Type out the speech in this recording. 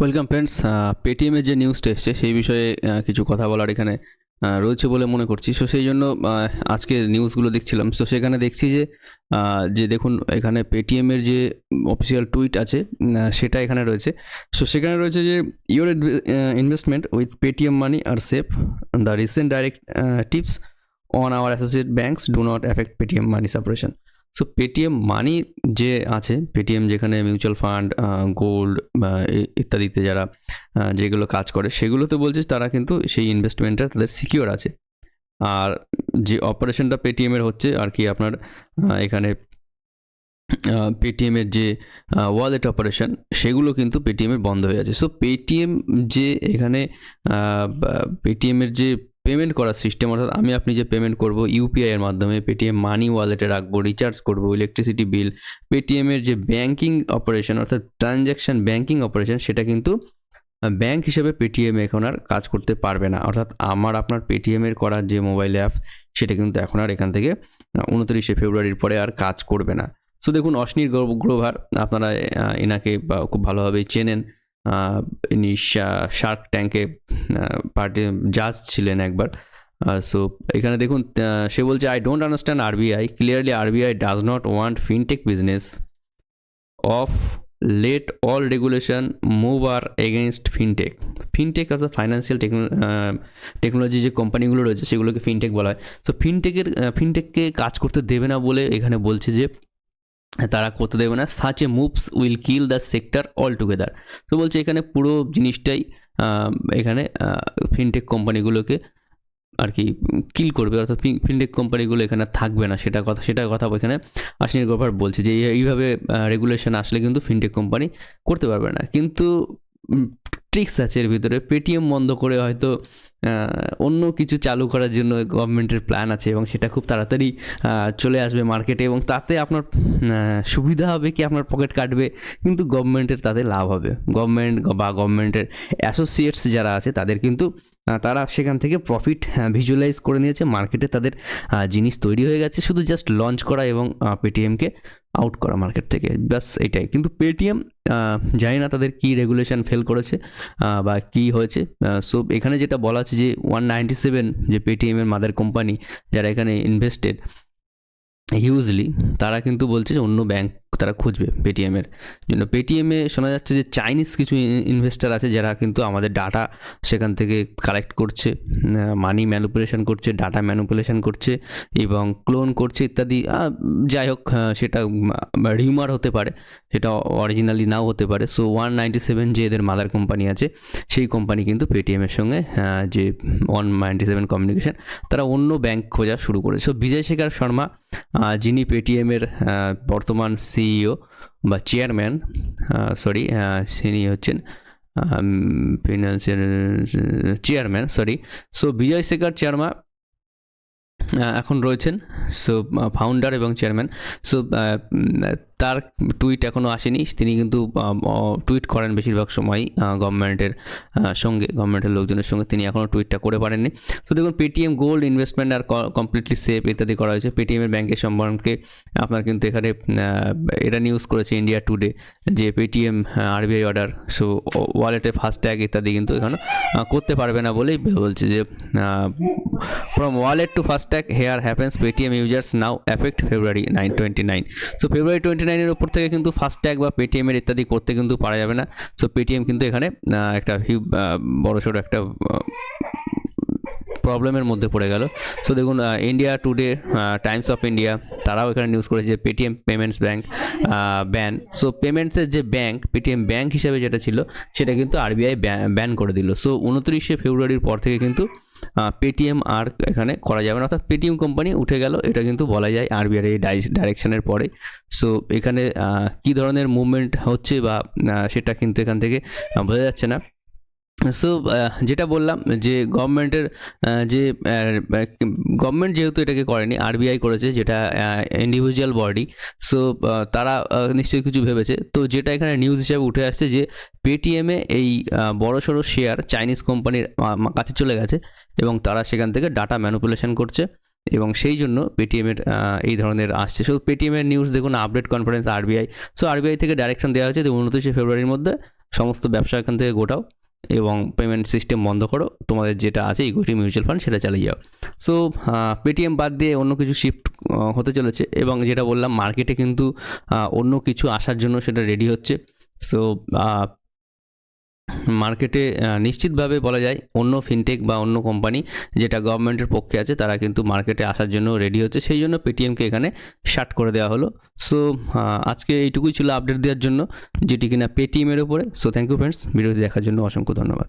Welcome friends পেটিএমের যে নিউজটা এসছে, সেই বিষয়ে কিছু কথা বলার এখানে রয়েছে বলে মনে করছি। সো সেই জন্য আজকে নিউজগুলো দেখছিলাম। সো সেখানে দেখছি যে যে দেখুন, এখানে পেটিএমের যে অফিসিয়াল টুইট আছে সেটা এখানে রয়েছে। সো সেখানে রয়েছে যে your investment with Paytm money are safe the recent direct tips on our associate banks do not affect Paytm money separation so Paytm money যে আছে পেটিএম যেখানে মিউচুয়াল ফান্ড গোল্ড ইত্যাদিতে যারা যেগুলো কাজ করে, সেগুলোতে বলছে তারা কিন্তু সেই ইনভেস্টমেন্টটা তাদের সিকিওর আছে। আর যে অপারেশনটা পেটিএমের হচ্ছে, আর কি আপনার এখানে পেটিএমের যে ওয়ালেট অপারেশন সেগুলো কিন্তু পেটিএমের বন্ধ হয়ে আছে। সো পেটিএম যে এখানে পেটিএমের যে পেমেন্ট করার সিস্টেম অর্থাৎ আমি আপনি যে পেমেন্ট করব ইউপিআই এর মাধ্যমে পেটিএম মানি ওয়ালেটে রাখব রিচার্জ করব ইলেকট্রিসিটি বিল পেটিএমের যে ব্যাংকিং অপারেশন অর্থাৎ ট্রানজ্যাকশন ব্যাংকিং অপারেশন সেটা কিন্তু ব্যাংক হিসেবে পেটিএম এখন আর কাজ করতে পারবে না। অর্থাৎ আমার, আপনার পেটিএমের করার যে মোবাইল অ্যাপ সেটা কিন্তু এখন আর এখান থেকে উনত্রিশে ফেব্রুয়ারির পরে আর কাজ করবে না। সো দেখুন অশ্নির গ্রো- গ্রোভার আপনারা এনাকে খুব ভালোভাবেই চেনেন। ইনি শার্ক ট্যাঙ্কে পার্টি জাজ ছিলেন একবার। সো এখানে দেখুন সে বলছে I don't understand RBI clearly RBI does not want fintech business of let all regulation move are against fintech fintech অর্থাৎ ফাইন্যান্সিয়াল টেকনোলজি যে কোম্পানিগুলো রয়েছে, সেগুলোকে ফিনটেক বলা হয়। তো ফিনটেকের ফিনটেককে কাজ করতে দেবে না বলে এখানে বলছে যে তারা করতে দেবে না। Such a moves will kill the sector all together তো বলছে এখানে পুরো জিনিসটাই এখানে ফিনটেক কোম্পানিগুলোকে আর কি কিল করবে। অর্থাৎ ফিনটেক কোম্পানিগুলো এখানে থাকবে না, সেটা কথা সেটা কথা এখানে আশিনী গোপার বলছে যে, এইভাবে রেগুলেশন আসলে কিন্তু ফিনটেক কোম্পানি করতে পারবে না। কিন্তু ট্রিক্স আছে এর ভিতরে। পেটিএম বন্ধ করে হয়তো অন্য কিছু চালু করার জন্য গভর্নমেন্টের প্ল্যান আছে এবং সেটা খুব তাড়াতাড়ি চলে আসবে মার্কেটে এবং তাতে আপনার সুবিধা হবে কি আপনার পকেট কাটবে, কিন্তু গভর্নমেন্টের তাতে লাভ হবে। গভর্নমেন্ট বা গভর্নমেন্টের অ্যাসোসিয়েটস যারা আছে তাদের কিন্তু তারা সেখান থেকে প্রফিট ভিজুয়ালাইজ করে নিয়েছে। মার্কেটে তাদের জিনিস তৈরি হয়ে গেছে। শুধু জাস্ট লঞ্চ করা এবং পেটিএমকে আউট করা মার্কেট থেকে। ব্যাস, এটাই। কিন্তু পেটিএম জানি না তাদের কী রেগুলেশন ফেল করেছে বা কী হয়েছে। সো এখানে যেটা বলা আছে যে ওয়ান নাইনটি সেভেন যে পেটিএমের মাদার কোম্পানি যারা এখানে ইনভেস্টেড হিউজলি তারা কিন্তু বলছে যে অন্য ব্যাংক তারা খুঁজবে পেটিএমের জন্য পেটিএমে শোনা যাচ্ছে যে চাইনিজ কিছু ইনভেস্টার আছে যারা কিন্তু আমাদের ডাটা সেখান থেকে কালেক্ট করছে মানি ম্যানুপুলেশন করছে ডাটা ম্যানুপুলেশন করছে এবং ক্লোন করছে ইত্যাদি। যাই হোক সেটা রিউমার হতে পারে, সেটা অরিজিনালি নাও হতে পারে। সো ওয়ান নাইনটি সেভেন যে এদের মাদার কোম্পানি আছে, সেই কোম্পানি কিন্তু পেটিএমের সঙ্গে যে ওয়ান নাইনটি সেভেন কমিউনিকেশন তারা অন্য ব্যাংক খোঁজা শুরু করে সো বিজয় শেখর শর্মা যিনি পেটিএমের বর্তমান সিইও বা চেয়ারম্যান সরি তিনি হচ্ছেন financial chairman sorry so Vijay Shekhar Sharma এখন রয়েছেন সো ফাউন্ডার এবং চেয়ারম্যান সো তার টুইট এখনও আসেনি। তিনি কিন্তু টুইট করেন বেশিরভাগ সময়ই গভর্নমেন্টের সঙ্গে গভর্নমেন্টের লোকজনের সঙ্গে। তিনি এখনও টুইটটা করে পারেননি। তো দেখুন Paytm gold investment are completely safe ইত্যাদি করা হয়েছে। পেটিএমের ব্যাংকের সম্পর্কে আপনার কিন্তু এখানে এটা নিউজ করেছে ইন্ডিয়া টুডে যে পেটিএম আরবিআই অর্ডার সো ওয়ালেটে ফাস্ট্যাগ ইত্যাদি কিন্তু এখানে করতে পারবে না বলেই বলছে যে from wallet to FASTag here happens Paytm users now effect February nine twenty nine so February twenty নাইনের ওপর থেকে কিন্তু ফাস্ট্যাগ বা পেটিএমের ইত্যাদি করতে কিন্তু পারা যাবে না। সো পেটিএম কিন্তু এখানে একটা বড়সড় একটা প্রবলেমের মধ্যে পড়ে গেল। সো দেখুন India Today Times of India তারাও এখানে নিউজ করেছে Paytm payments bank ban so পেমেন্টসের যে ব্যাঙ্ক পেটিএম ব্যাঙ্ক হিসাবে যেটা ছিল, সেটা কিন্তু আরবিআই ব্যান করে দিল। সো উনত্রিশে ফেব্রুয়ারির পর থেকে কিন্তু পেটিএম আর এখানে করা যাবে না। অর্থাৎ পেটিএম কোম্পানি উঠে গেল, এটা কিন্তু বলা যায় আরবিআর এই ডাইরেকশনের পরে। সো এখানে কি ধরনের মুভমেন্ট হচ্ছে বা সেটা কিন্তু এখান থেকে বোঝা যাচ্ছে না। সো যেটা বললাম যে গভর্নমেন্টের যে গভর্নমেন্ট যেহেতু এটাকে করেনি, আরবিআই করেছে যেটা ইন্ডিভিজুয়াল বডি সো তারা নিশ্চয়ই কিছু ভেবেছে। তো যেটা এখানে নিউজ হিসাবে উঠে আসছে যে পেটিএমে এই বড় সড়ো শেয়ার চাইনিজ কোম্পানির কাছে চলে গেছে এবং তারা সেখান থেকে ডাটা ম্যানুপুলেশন করছে এবং সেই জন্য পেটিএমের এই ধরনের আসছে। সো পেটিএমের নিউজ দেখুন update conference RBI. So RBI থেকে ডাইরেকশন দেওয়া হয়েছে যে উনত্রিশে ফেব্রুয়ারির মধ্যে সমস্ত ব্যবসা এখান থেকে গোটাও। এবং পেমেন্ট সিস্টেম বন্ধ করো। তোমাদের যেটা আছে ইকুইটি মিউচুয়াল ফান্ড সেটা চালিয়ে যাও। সো পেটিএম বাদ দিয়ে অন্য কিছু শিফট হতে চলেছে এবং যেটা বললাম মার্কেটে কিন্তু অন্য কিছু আসার জন্য সেটা রেডি হচ্ছে। সো মার্কেটে নিশ্চিতভাবে বলা যায় অন্য ফিনটেক বা অন্য কোম্পানি যেটা গভর্নমেন্টের পক্ষে আছে, তারা কিন্তু মার্কেটে আসার জন্য রেডি হচ্ছে। সেই জন্য পেটিএমকে এখানে শার্ট করে দেওয়া হলো। সো আজকে এইটুকুই ছিল আপডেট দেওয়ার জন্য, যেটি কিনা পেটিএমের ওপরে সো থ্যাংক ইউ ফ্রেন্ডস ভিডিওটি দেখার জন্য অসংখ্য ধন্যবাদ।